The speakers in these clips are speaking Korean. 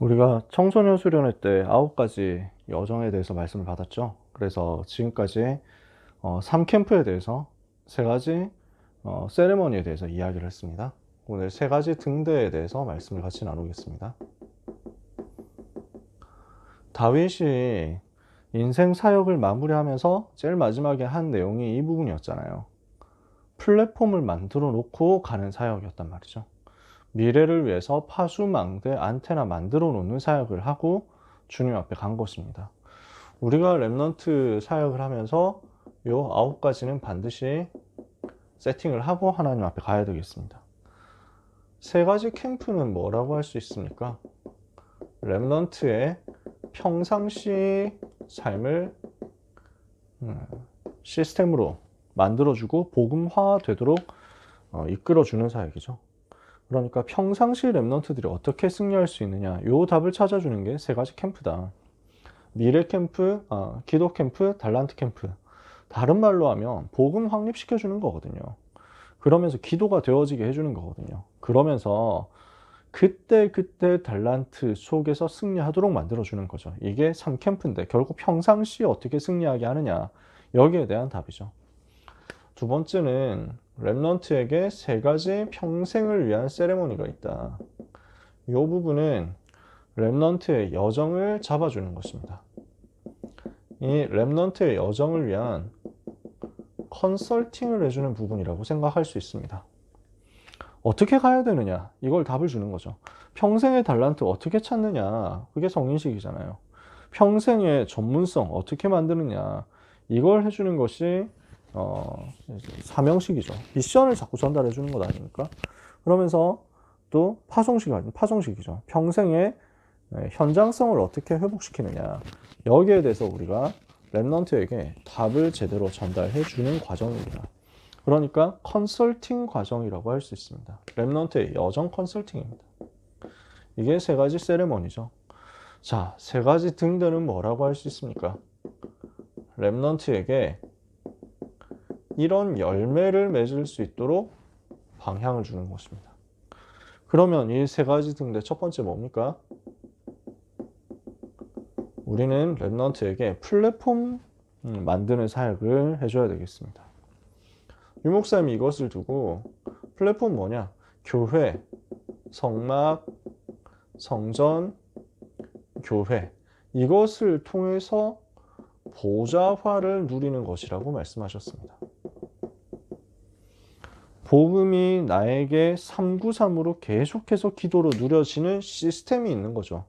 우리가 청소년 수련회 때 아홉 가지 여정에 대해서 말씀을 받았죠. 그래서 지금까지 어, 3캠프에 대해서 세 가지 어, 세레머니에 대해서 이야기를 했습니다. 오늘 세 가지 등대에 대해서 말씀을 같이 나누겠습니다. 다윗이 인생 사역을 마무리하면서 제일 마지막에 한 내용이 이 부분이었잖아요. 플랫폼을 만들어 놓고 가는 사역이었단 말이죠. 미래를 위해서 파수망대 안테나 만들어 놓는 사역을 하고 주님 앞에 간 것입니다. 우리가 랩넌트 사역을 하면서 요 아홉 가지는 반드시 세팅을 하고 하나님 앞에 가야 되겠습니다. 세 가지 캠프는 뭐라고 할 수 있습니까? 랩넌트의 평상시 삶을 음, 시스템으로 만들어주고 복음화 되도록 어, 이끌어주는 사역이죠. 그러니까 평상시 랩넌트들이 어떻게 승리할 수 있느냐 요 답을 찾아주는 게 세 가지 캠프다. 미래 캠프, 아, 기도 캠프, 달란트 캠프. 다른 말로 하면 복음 확립시켜 주는 거거든요. 그러면서 기도가 되어지게 해주는 거거든요. 그러면서 그때 그때 달란트 속에서 승리하도록 만들어 주는 거죠. 이게 3캠프인데 결국 평상시 어떻게 승리하게 하느냐 여기에 대한 답이죠. 두 번째는 랩넌트에게 세 가지 평생을 위한 세레모니가 있다. 이 부분은 랩넌트의 여정을 잡아주는 것입니다. 이 랩넌트의 여정을 위한 컨설팅을 해주는 부분이라고 생각할 수 있습니다. 어떻게 가야 되느냐? 이걸 답을 주는 거죠. 평생의 달란트 어떻게 찾느냐? 그게 성인식이잖아요. 평생의 전문성 어떻게 만드느냐? 이걸 해주는 것이 어, 사명식이죠. 미션을 자꾸 전달해 주는 것 아닙니까? 그러면서 또 파송식 파송식이죠. 평생의 네, 현장성을 어떻게 회복시키느냐. 여기에 대해서 우리가 랩넌트에게 답을 제대로 전달해 주는 과정입니다. 그러니까 컨설팅 과정이라고 할 수 있습니다. 랩넌트의 여정 컨설팅입니다. 이게 세 가지 세레머니죠. 자, 세 가지 등대는 뭐라고 할 수 있습니까? 랩넌트에게 이런 열매를 맺을 수 있도록 방향을 주는 것입니다. 그러면 이 세 가지 등대 첫 번째 뭡니까? 우리는 랩넌트에게 플랫폼 음, 만드는 사역을 해줘야 되겠습니다. 유 목사님이 이것을 두고 플랫폼 뭐냐? 교회, 성막, 성전, 교회 이것을 통해서 보좌화를 누리는 것이라고 말씀하셨습니다. 복음이 나에게 393으로 계속해서 기도로 누려지는 시스템이 있는 거죠.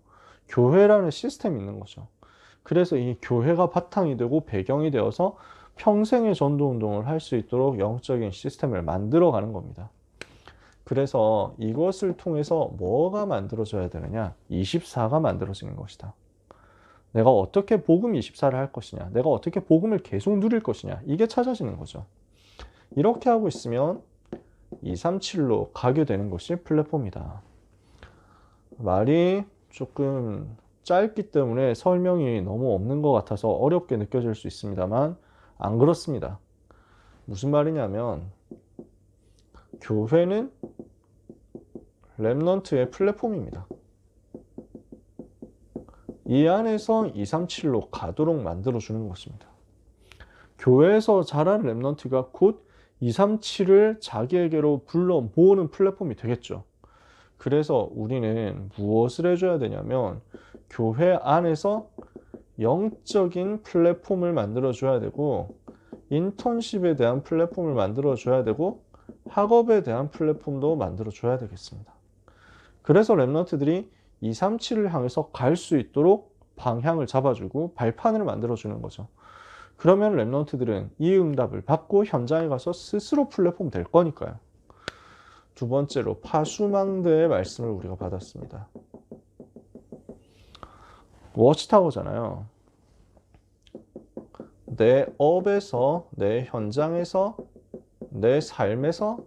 교회라는 시스템이 있는 거죠. 그래서 이 교회가 바탕이 되고 배경이 되어서 평생의 전도 운동을 할 수 있도록 영적인 시스템을 만들어 가는 겁니다. 그래서 이것을 통해서 뭐가 만들어져야 되느냐? 24가 만들어지는 것이다. 내가 어떻게 복음 24를 할 것이냐? 내가 어떻게 복음을 계속 누릴 것이냐? 이게 찾아지는 거죠. 이렇게 하고 있으면 237로 가게 되는 것이 플랫폼이다. 말이 조금 짧기 때문에 설명이 너무 없는 것 같아서 어렵게 느껴질 수 있습니다만 안 그렇습니다. 무슨 말이냐면 교회는 랩넌트의 플랫폼입니다. 이 안에서 237로 가도록 만들어주는 것입니다. 교회에서 자란 랩넌트가 곧 237을 자기에게로 불러 모으는 플랫폼이 되겠죠. 그래서 우리는 무엇을 해줘야 되냐면 교회 안에서 영적인 플랫폼을 만들어 줘야 되고 인턴십에 대한 플랫폼을 만들어 줘야 되고 학업에 대한 플랫폼도 만들어 줘야 되겠습니다. 그래서 랩런트들이 237을 향해서 갈 수 있도록 방향을 잡아주고 발판을 만들어 주는 거죠. 그러면 랩런트들은 이 응답을 받고 현장에 가서 스스로 플랫폼 될 거니까요. 두 번째로 파수망대의 말씀을 우리가 받았습니다. 워치타워잖아요. 내 업에서, 내 현장에서, 내 삶에서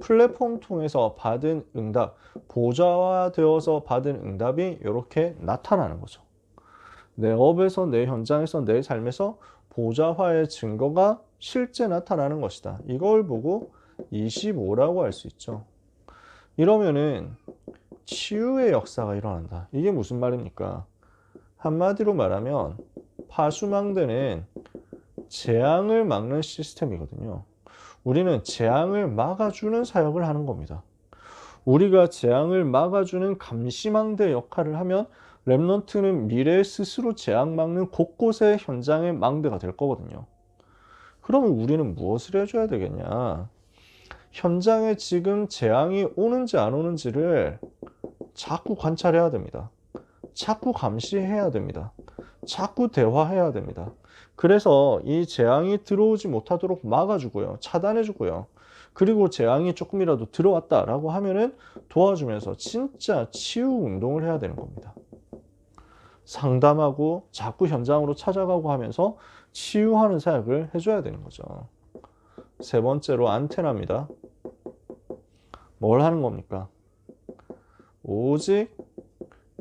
플랫폼 통해서 받은 응답, 보좌화 되어서 받은 응답이 이렇게 나타나는 거죠. 내 업에서, 내 현장에서, 내 삶에서 보좌화의 증거가 실제 나타나는 것이다. 이걸 보고 25라고 할 수 있죠. 이러면은 치유의 역사가 일어난다. 이게 무슨 말입니까? 한마디로 말하면 파수망대는 재앙을 막는 시스템이거든요. 우리는 재앙을 막아주는 사역을 하는 겁니다. 우리가 재앙을 막아주는 감시망대 역할을 하면 랩넌트는 미래에 스스로 재앙 막는 곳곳의 현장의 망대가 될 거거든요. 그러면 우리는 무엇을 해줘야 되겠냐? 현장에 지금 재앙이 오는지 안 오는지를 자꾸 관찰해야 됩니다. 자꾸 감시해야 됩니다. 자꾸 대화해야 됩니다. 그래서 이 재앙이 들어오지 못하도록 막아주고요. 차단해주고요. 그리고 재앙이 조금이라도 들어왔다라고 하면은 도와주면서 진짜 치유 운동을 해야 되는 겁니다. 상담하고 자꾸 현장으로 찾아가고 하면서 치유하는 사역을 해줘야 되는 거죠. 세 번째로 안테나입니다. 뭘 하는 겁니까? 오직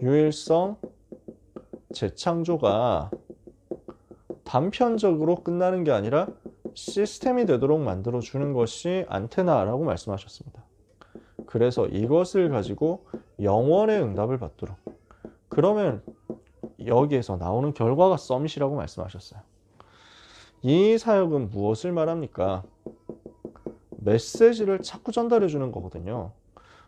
유일성 재창조가 단편적으로 끝나는 게 아니라 시스템이 되도록 만들어 주는 것이 안테나라고 말씀하셨습니다. 그래서 이것을 가지고 영원의 응답을 받도록 그러면 여기에서 나오는 결과가 서밋이라고 말씀하셨어요. 이 사역은 무엇을 말합니까? 메시지를 자꾸 전달해 주는 거거든요.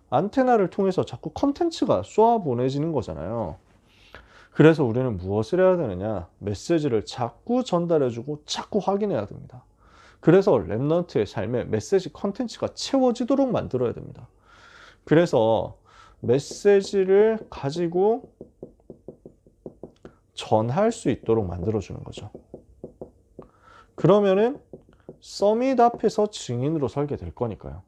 안테나를 통해서 자꾸 컨텐츠가 쏘아 보내지는 거잖아요. 그래서 우리는 무엇을 해야 되느냐? 메시지를 자꾸 전달해 주고 자꾸 확인해야 됩니다. 그래서 랩넌트의 삶에 메시지 컨텐츠가 채워지도록 만들어야 됩니다. 그래서 메시지를 가지고 전할 수 있도록 만들어주는 거죠. 그러면은 서밋 앞에서 증인으로 설게 될 거니까요.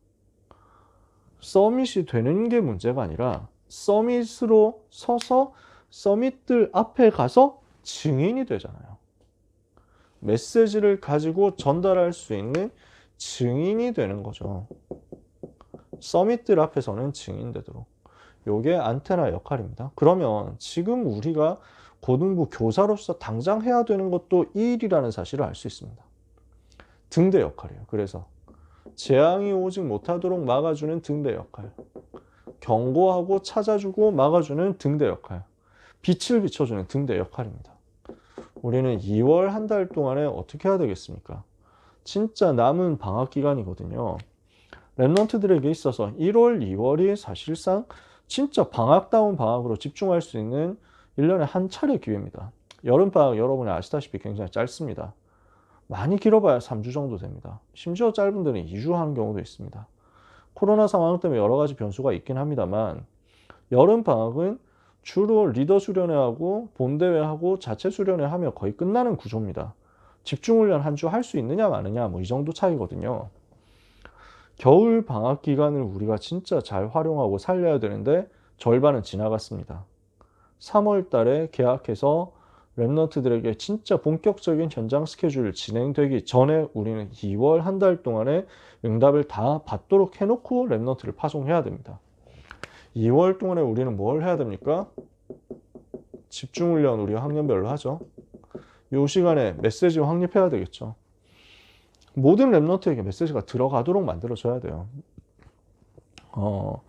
서밋이 되는 게 문제가 아니라 서밋으로 서서 서밋들 앞에 가서 증인이 되잖아요. 메시지를 가지고 전달할 수 있는 증인이 되는 거죠. 서밋들 앞에서는 증인 되도록. 요게 안테나 역할입니다. 그러면 지금 우리가 고등부 교사로서 당장 해야 되는 것도 이 일이라는 사실을 알 수 있습니다. 등대 역할이에요. 그래서 재앙이 오직 못하도록 막아주는 등대 역할. 경고하고 찾아주고 막아주는 등대 역할. 빛을 비춰주는 등대 역할입니다. 우리는 2월 한 달 동안에 어떻게 해야 되겠습니까? 진짜 남은 방학 기간이거든요. 랩런트들에게 있어서 1월, 2월이 사실상 진짜 방학다운 방학으로 집중할 수 있는 1년에 한 차례 기회입니다. 여름방학 여러분이 아시다시피 굉장히 짧습니다. 많이 길어봐야 3주 정도 됩니다. 심지어 짧은 데는 2주 하는 경우도 있습니다. 코로나 상황 때문에 여러 가지 변수가 있긴 합니다만 여름 방학은 주로 리더 수련회하고 본 대회하고 자체 수련회 하며 거의 끝나는 구조입니다. 집중 훈련 한 주 할 수 있느냐 마느냐 뭐 이 정도 차이거든요. 겨울 방학 기간을 우리가 진짜 잘 활용하고 살려야 되는데 절반은 지나갔습니다. 3월 달에 계약해서 랩너트들에게 진짜 본격적인 현장 스케줄 진행되기 전에 우리는 2월 한 달 동안에 응답을 다 받도록 해놓고 랩너트를 파송해야 됩니다. 2월 동안에 우리는 뭘 해야 됩니까? 집중훈련 우리 학년별로 하죠. 이 시간에 메시지 확립해야 되겠죠. 모든 랩너트에게 메시지가 들어가도록 만들어줘야 돼요. 어,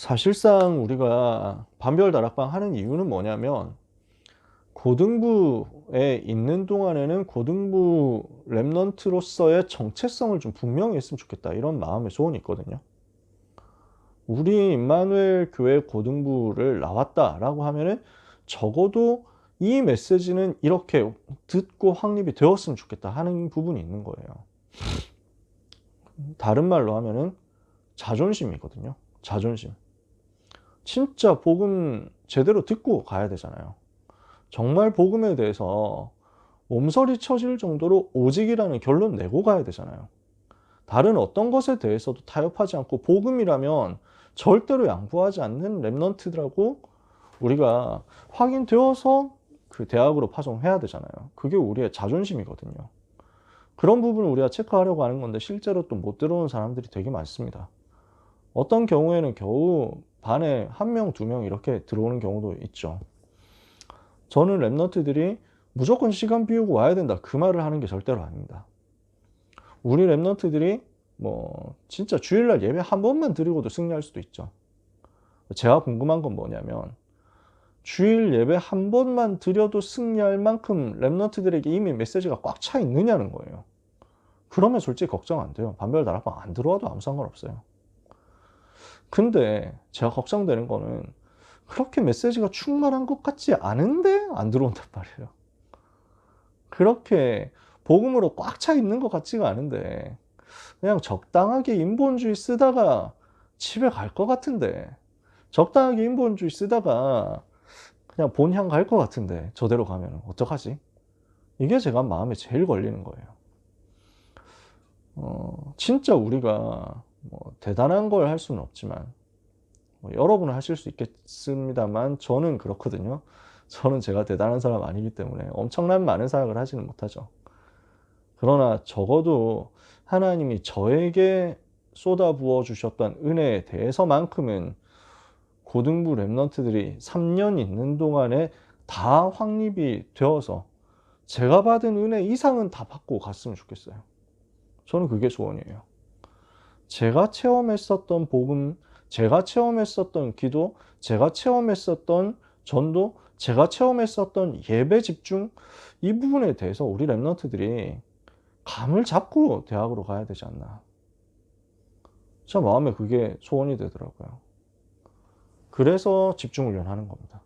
사실상 우리가 반별 다락방 하는 이유는 뭐냐면 고등부에 있는 동안에는 고등부 랩넌트로서의 정체성을 좀 분명히 했으면 좋겠다 이런 마음의 소원이 있거든요. 우리 임마누엘 교회 고등부를 나왔다 라고 하면은 적어도 이 메시지는 이렇게 듣고 확립이 되었으면 좋겠다 하는 부분이 있는 거예요. 다른 말로 하면은 자존심이거든요. 자존심. 진짜 복음 제대로 듣고 가야 되잖아요. 정말 복음에 대해서 몸서리 쳐질 정도로 오직이라는 결론 내고 가야 되잖아요. 다른 어떤 것에 대해서도 타협하지 않고 복음이라면 절대로 양보하지 않는 랩넌트들하고 우리가 확인되어서 그 대학으로 파송해야 되잖아요. 그게 우리의 자존심이거든요. 그런 부분을 우리가 체크하려고 하는 건데 실제로 또 못 들어오는 사람들이 되게 많습니다. 어떤 경우에는 겨우 반에 한 명, 두 명 이렇게 들어오는 경우도 있죠. 저는 랩너트들이 무조건 시간 비우고 와야 된다. 그 말을 하는 게 절대로 아닙니다. 우리 랩너트들이 뭐 진짜 주일날 예배 한 번만 드리고도 승리할 수도 있죠. 제가 궁금한 건 뭐냐면 주일 예배 한 번만 드려도 승리할 만큼 랩런트들에게 이미 메시지가 꽉 차 있느냐는 거예요. 그러면 솔직히 걱정 안 돼요. 반별 다락방 안 들어와도 아무 상관없어요. 근데 제가 걱정되는 거는 그렇게 메시지가 충만한 것 같지 않은데 안 들어온단 말이에요. 그렇게 복음으로 꽉 차 있는 것 같지가 않은데 그냥 적당하게 인본주의 쓰다가 집에 갈 것 같은데 적당하게 인본주의 쓰다가 그냥 본향 갈 것 같은데 저대로 가면 어떡하지? 이게 제가 마음에 제일 걸리는 거예요. 어, 진짜 우리가 뭐 대단한 걸 할 수는 없지만 뭐 여러분은 하실 수 있겠습니다만 저는 그렇거든요. 저는 제가 대단한 사람 아니기 때문에 엄청난 많은 사역을 하지는 못하죠. 그러나 적어도 하나님이 저에게 쏟아부어 주셨던 은혜에 대해서만큼은 고등부 랩런트들이 3년 있는 동안에 다 확립이 되어서 제가 받은 은혜 이상은 다 받고 갔으면 좋겠어요. 저는 그게 소원이에요. 제가 체험했었던 복음, 제가 체험했었던 기도, 제가 체험했었던 전도, 제가 체험했었던 예배 집중 이 부분에 대해서 우리 랩런트들이 감을 잡고 대학으로 가야 되지 않나. 제 마음에 그게 소원이 되더라고요. 그래서 집중훈련 하는 겁니다.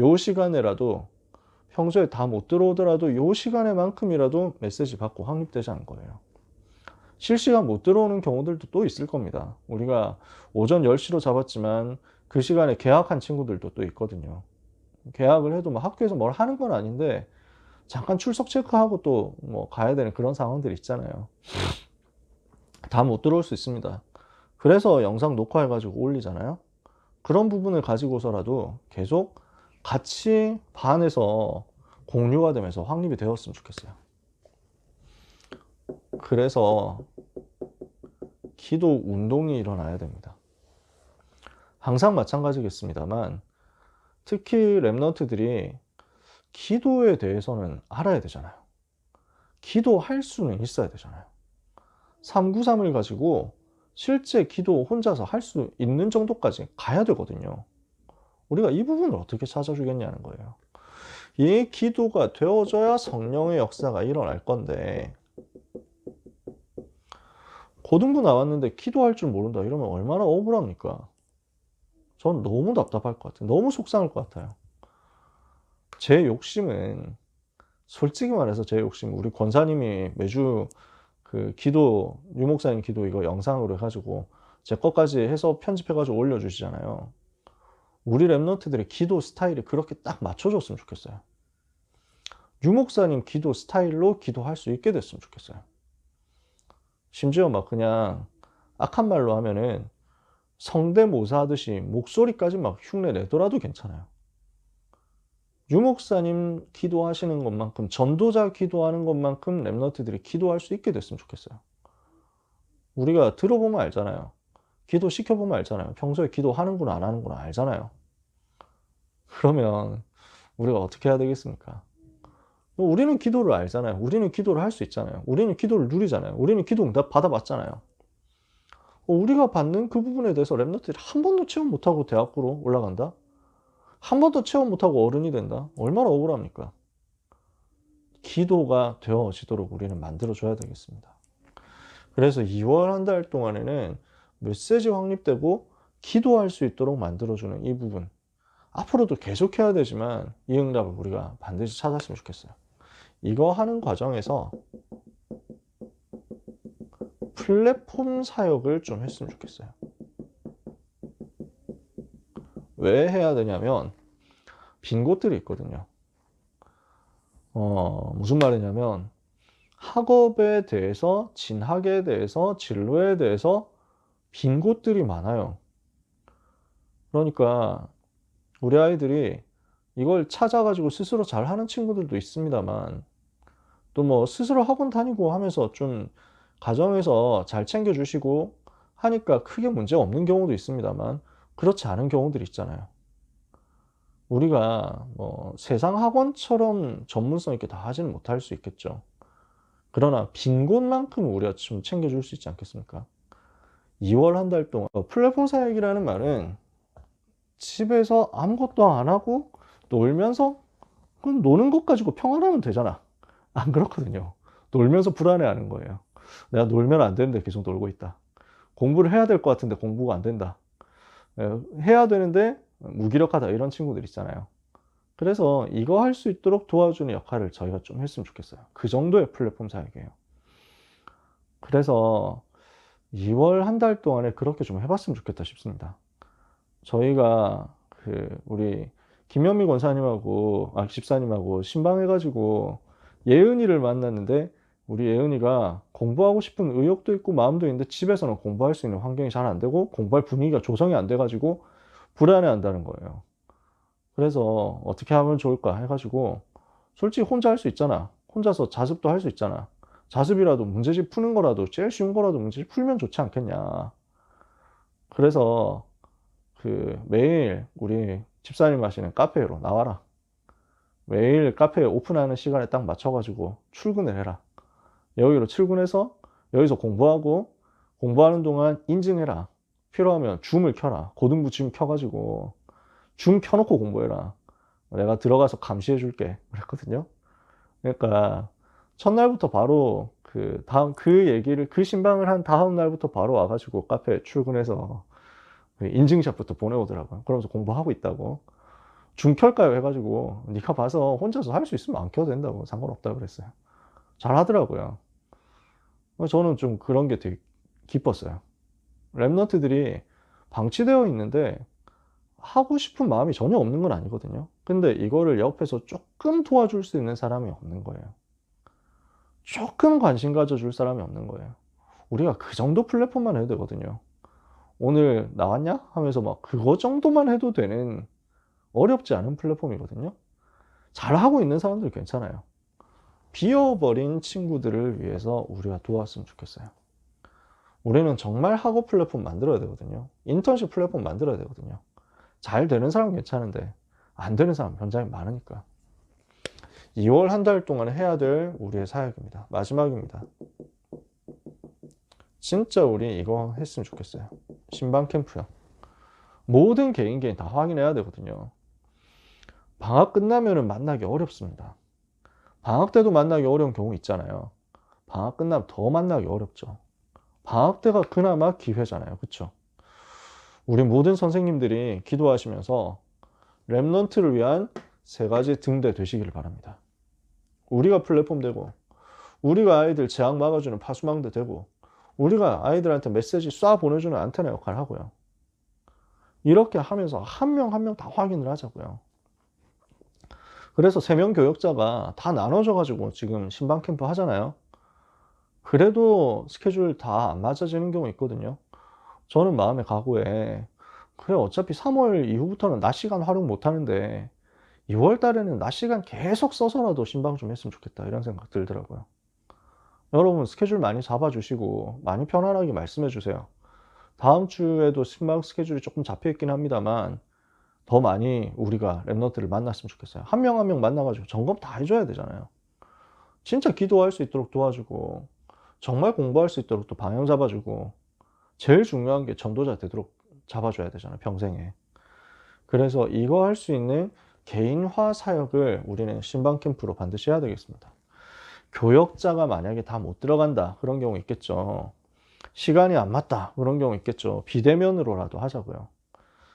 요 시간에라도 평소에 다 못 들어오더라도 요 시간에만큼이라도 메시지 받고 확립되자는 거예요. 실시간 못 들어오는 경우들도 또 있을 겁니다. 우리가 오전 10시로 잡았지만 그 시간에 계약한 친구들도 또 있거든요. 계약을 해도 뭐 학교에서 뭘 하는 건 아닌데 잠깐 출석 체크하고 또 뭐 가야 되는 그런 상황들이 있잖아요. 다 못 들어올 수 있습니다. 그래서 영상 녹화해가지고 올리잖아요. 그런 부분을 가지고서라도 계속 같이 반에서 공유가 되면서 확립이 되었으면 좋겠어요. 그래서 기도 운동이 일어나야 됩니다. 항상 마찬가지겠습니다만 특히 랩런트들이 기도에 대해서는 알아야 되잖아요. 기도할 수는 있어야 되잖아요. 393을 가지고 실제 기도 혼자서 할 수 있는 정도까지 가야 되거든요. 우리가 이 부분을 어떻게 찾아주겠냐는 거예요. 이 기도가 되어져야 성령의 역사가 일어날 건데, 고등부 나왔는데 기도할 줄 모른다 이러면 얼마나 억울합니까? 전 너무 답답할 것 같아요. 너무 속상할 것 같아요. 제 욕심은 솔직히 말해서 제 욕심 우리 권사님이 매주 그 기도 유목사님 기도 이거 영상으로 해가지고 제 것까지 해서 편집해가지고 올려주시잖아요. 우리 랩런트들의 기도 스타일이 그렇게 딱 맞춰줬으면 좋겠어요. 유목사님 기도 스타일로 기도할 수 있게 됐으면 좋겠어요. 심지어 막 그냥 악한 말로 하면은 성대모사 하듯이 목소리까지 막 흉내 내더라도 괜찮아요. 유목사님 기도하시는 것만큼 전도자 기도하는 것만큼 랩너트들이 기도할 수 있게 됐으면 좋겠어요. 우리가 들어보면 알잖아요. 기도 시켜보면 알잖아요. 평소에 기도하는구나 안 하는구나 알잖아요. 그러면 우리가 어떻게 해야 되겠습니까? 우리는 기도를 알잖아요. 우리는 기도를 할 수 있잖아요. 우리는 기도를 누리잖아요. 우리는 기도 응답 받아봤잖아요. 우리가 받는 그 부분에 대해서 랩너트들이 한 번도 체험 못하고 대학으로 올라간다? 한 번도 체험 못하고 어른이 된다? 얼마나 억울합니까? 기도가 되어지도록 우리는 만들어줘야 되겠습니다. 그래서 2월 한 달 동안에는 메시지 확립되고 기도할 수 있도록 만들어주는 이 부분. 앞으로도 계속해야 되지만 이 응답을 우리가 반드시 찾았으면 좋겠어요. 이거 하는 과정에서 플랫폼 사역을 좀 했으면 좋겠어요. 왜 해야 되냐면 빈 곳들이 있거든요. 어, 무슨 말이냐면 학업에 대해서 진학에 대해서 진로에 대해서 빈 곳들이 많아요. 그러니까 우리 아이들이 이걸 찾아가지고 스스로 잘 하는 친구들도 있습니다만 또 뭐 스스로 학원 다니고 하면서 좀 가정에서 잘 챙겨주시고 하니까 크게 문제 없는 경우도 있습니다만 그렇지 않은 경우들이 있잖아요. 우리가 뭐 세상 학원처럼 전문성 있게 다 하지는 못할 수 있겠죠. 그러나 빈 곳만큼 우리가 좀 챙겨줄 수 있지 않겠습니까? 2월 한 달 동안 어, 플랫폼 사역이라는 말은 집에서 아무것도 안 하고 놀면서 그럼 노는 것 가지고 평안하면 되잖아. 안 그렇거든요. 놀면서 불안해하는 거예요. 내가 놀면 안 되는데 계속 놀고 있다. 공부를 해야 될 것 같은데 공부가 안 된다. 예, 해야 되는데 무기력하다 이런 친구들 있잖아요. 그래서 이거 할 수 있도록 도와주는 역할을 저희가 좀 했으면 좋겠어요. 그 정도의 플랫폼 사역이에요. 그래서 2월 한 달 동안에 그렇게 좀 해봤으면 좋겠다 싶습니다. 저희가 그 우리 김현미 권사님하고 아 집사님하고 신방해가지고 예은이를 만났는데 우리 예은이가 공부하고 싶은 의욕도 있고 마음도 있는데 집에서는 공부할 수 있는 환경이 잘 안 되고 공부할 분위기가 조성이 안 돼가지고 불안해한다는 거예요. 그래서 어떻게 하면 좋을까 해가지고 솔직히 혼자 할 수 있잖아. 혼자서 자습도 할 수 있잖아. 자습이라도 문제집 푸는 거라도 제일 쉬운 거라도 문제집 풀면 좋지 않겠냐. 그래서 그 매일 우리 집사님 하시는 카페로 나와라. 매일 카페 오픈하는 시간에 딱 맞춰가지고 출근을 해라. 여기로 출근해서 여기서 공부하고 공부하는 동안 인증해라. 필요하면 줌을 켜라. 고등부 줌 켜가지고 줌 켜놓고 공부해라. 내가 들어가서 감시해 줄게. 그랬거든요. 그러니까 첫날부터 바로 그 다음 그 얘기를 그 신방을 한 다음 날부터 바로 와가지고 카페 출근해서 그 인증샷부터 보내오더라고요. 그러면서 공부하고 있다고. 줌 켤까요? 해가지고 네가 봐서 혼자서 할 수 있으면 안 켜도 된다고 상관없다고 그랬어요. 잘 하더라고요. 저는 좀 그런 게 되게 기뻤어요. 랩너트들이 방치되어 있는데 하고 싶은 마음이 전혀 없는 건 아니거든요. 근데 이거를 옆에서 조금 도와줄 수 있는 사람이 없는 거예요. 조금 관심 가져줄 사람이 없는 거예요. 우리가 그 정도 플랫폼만 해도 되거든요. 오늘 나왔냐? 하면서 막 그거 정도만 해도 되는 어렵지 않은 플랫폼이거든요. 잘하고 있는 사람들 괜찮아요. 비어버린 친구들을 위해서 우리가 도왔으면 좋겠어요. 우리는 정말 학업 플랫폼 만들어야 되거든요. 인턴십 플랫폼 만들어야 되거든요. 잘 되는 사람 은 괜찮은데 안 되는 사람 현장에 많으니까. 2월 한 달 동안 해야 될 우리의 사역입니다. 마지막입니다. 진짜 우리 이거 했으면 좋겠어요. 신방 캠프요. 모든 개인 개인 다 확인해야 되거든요. 방학 끝나면은 만나기 어렵습니다. 방학 때도 만나기 어려운 경우 있잖아요. 방학 끝나면 더 만나기 어렵죠. 방학 때가 그나마 기회잖아요. 그쵸? 우리 모든 선생님들이 기도하시면서 랩넌트를 위한 세 가지 등대 되시기를 바랍니다. 우리가 플랫폼 되고, 우리가 아이들 재앙 막아주는 파수망대 되고, 우리가 아이들한테 메시지 쏴 보내주는 안테나 역할을 하고요. 이렇게 하면서 한 명 한 명 다 확인을 하자고요. 그래서 세 명 교역자가 다 나눠져 가지고 지금 신방 캠프 하잖아요. 그래도 스케줄 다 안 맞아지는 경우 있거든요. 저는 마음의 각오에 그래 어차피 3월 이후부터는 낮 시간 활용 못 하는데 2월 달에는 낮 시간 계속 써서라도 신방 좀 했으면 좋겠다 이런 생각 들더라고요. 여러분 스케줄 많이 잡아주시고 많이 편안하게 말씀해 주세요. 다음 주에도 신방 스케줄이 조금 잡혀 있긴 합니다만 더 많이 우리가 랩너트를 만났으면 좋겠어요. 한 명 한 명 만나가지고 점검 다 해줘야 되잖아요. 진짜 기도할 수 있도록 도와주고 정말 공부할 수 있도록 또 방향 잡아주고 제일 중요한 게 전도자 되도록 잡아줘야 되잖아요. 평생에. 그래서 이거 할 수 있는 개인화 사역을 우리는 신방 캠프로 반드시 해야 되겠습니다. 교역자가 만약에 다 못 들어간다 그런 경우 있겠죠. 시간이 안 맞다 그런 경우 있겠죠. 비대면으로라도 하자고요.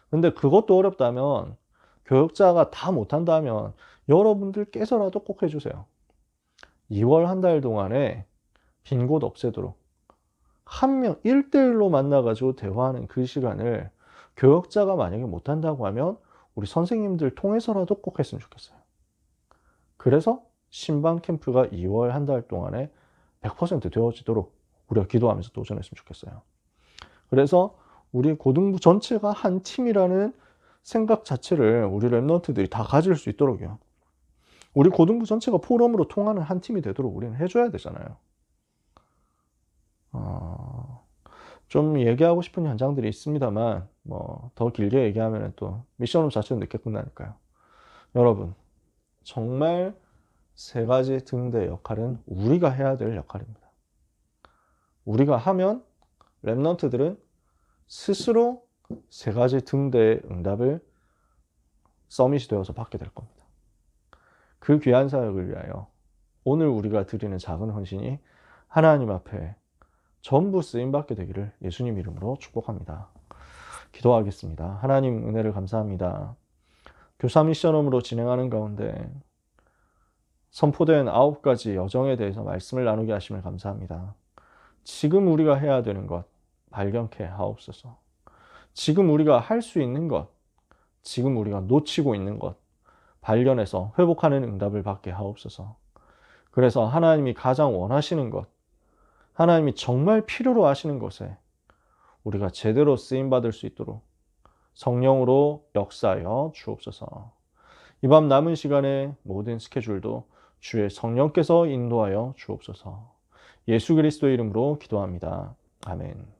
근데 그것도 어렵다면 교역자가 다 못한다면 여러분들께서라도 꼭 해주세요. 2월 한 달 동안에 빈 곳 없애도록 한 명 1대1로 만나가지고 대화하는 그 시간을 교역자가 만약에 못한다고 하면 우리 선생님들 통해서라도 꼭 했으면 좋겠어요. 그래서 신방 캠프가 2월 한 달 동안에 100% 되어지도록 우리가 기도하면서 도전했으면 좋겠어요. 그래서 우리 고등부 전체가 한 팀이라는 생각 자체를 우리 랩런트들이 다 가질 수 있도록요. 우리 고등부 전체가 포럼으로 통하는 한 팀이 되도록 우리는 해줘야 되잖아요. 어, 좀 얘기하고 싶은 현장들이 있습니다만, 뭐, 더 길게 얘기하면 또 미션업 자체는 늦게 끝나니까요. 여러분, 정말 세 가지 등대 역할은 우리가 해야 될 역할입니다. 우리가 하면 랩런트들은 스스로 세 가지 등대의 응답을 서밋이 되어서 받게 될 겁니다. 그 귀한 사역을 위하여 오늘 우리가 드리는 작은 헌신이 하나님 앞에 전부 쓰임 받게 되기를 예수님 이름으로 축복합니다. 기도하겠습니다. 하나님 은혜를 감사합니다. 교사 미션홈으로 진행하는 가운데 선포된 아홉 가지 여정에 대해서 말씀을 나누게 하심을 감사합니다. 지금 우리가 해야 되는 것 발견케 하옵소서. 지금 우리가 할 수 있는 것, 지금 우리가 놓치고 있는 것 발견해서 회복하는 응답을 받게 하옵소서. 그래서 하나님이 가장 원하시는 것, 하나님이 정말 필요로 하시는 것에 우리가 제대로 쓰임 받을 수 있도록 성령으로 역사하여 주옵소서. 이 밤 남은 시간에 모든 스케줄도 주의 성령께서 인도하여 주옵소서. 예수 그리스도 이름으로 기도합니다. 아멘.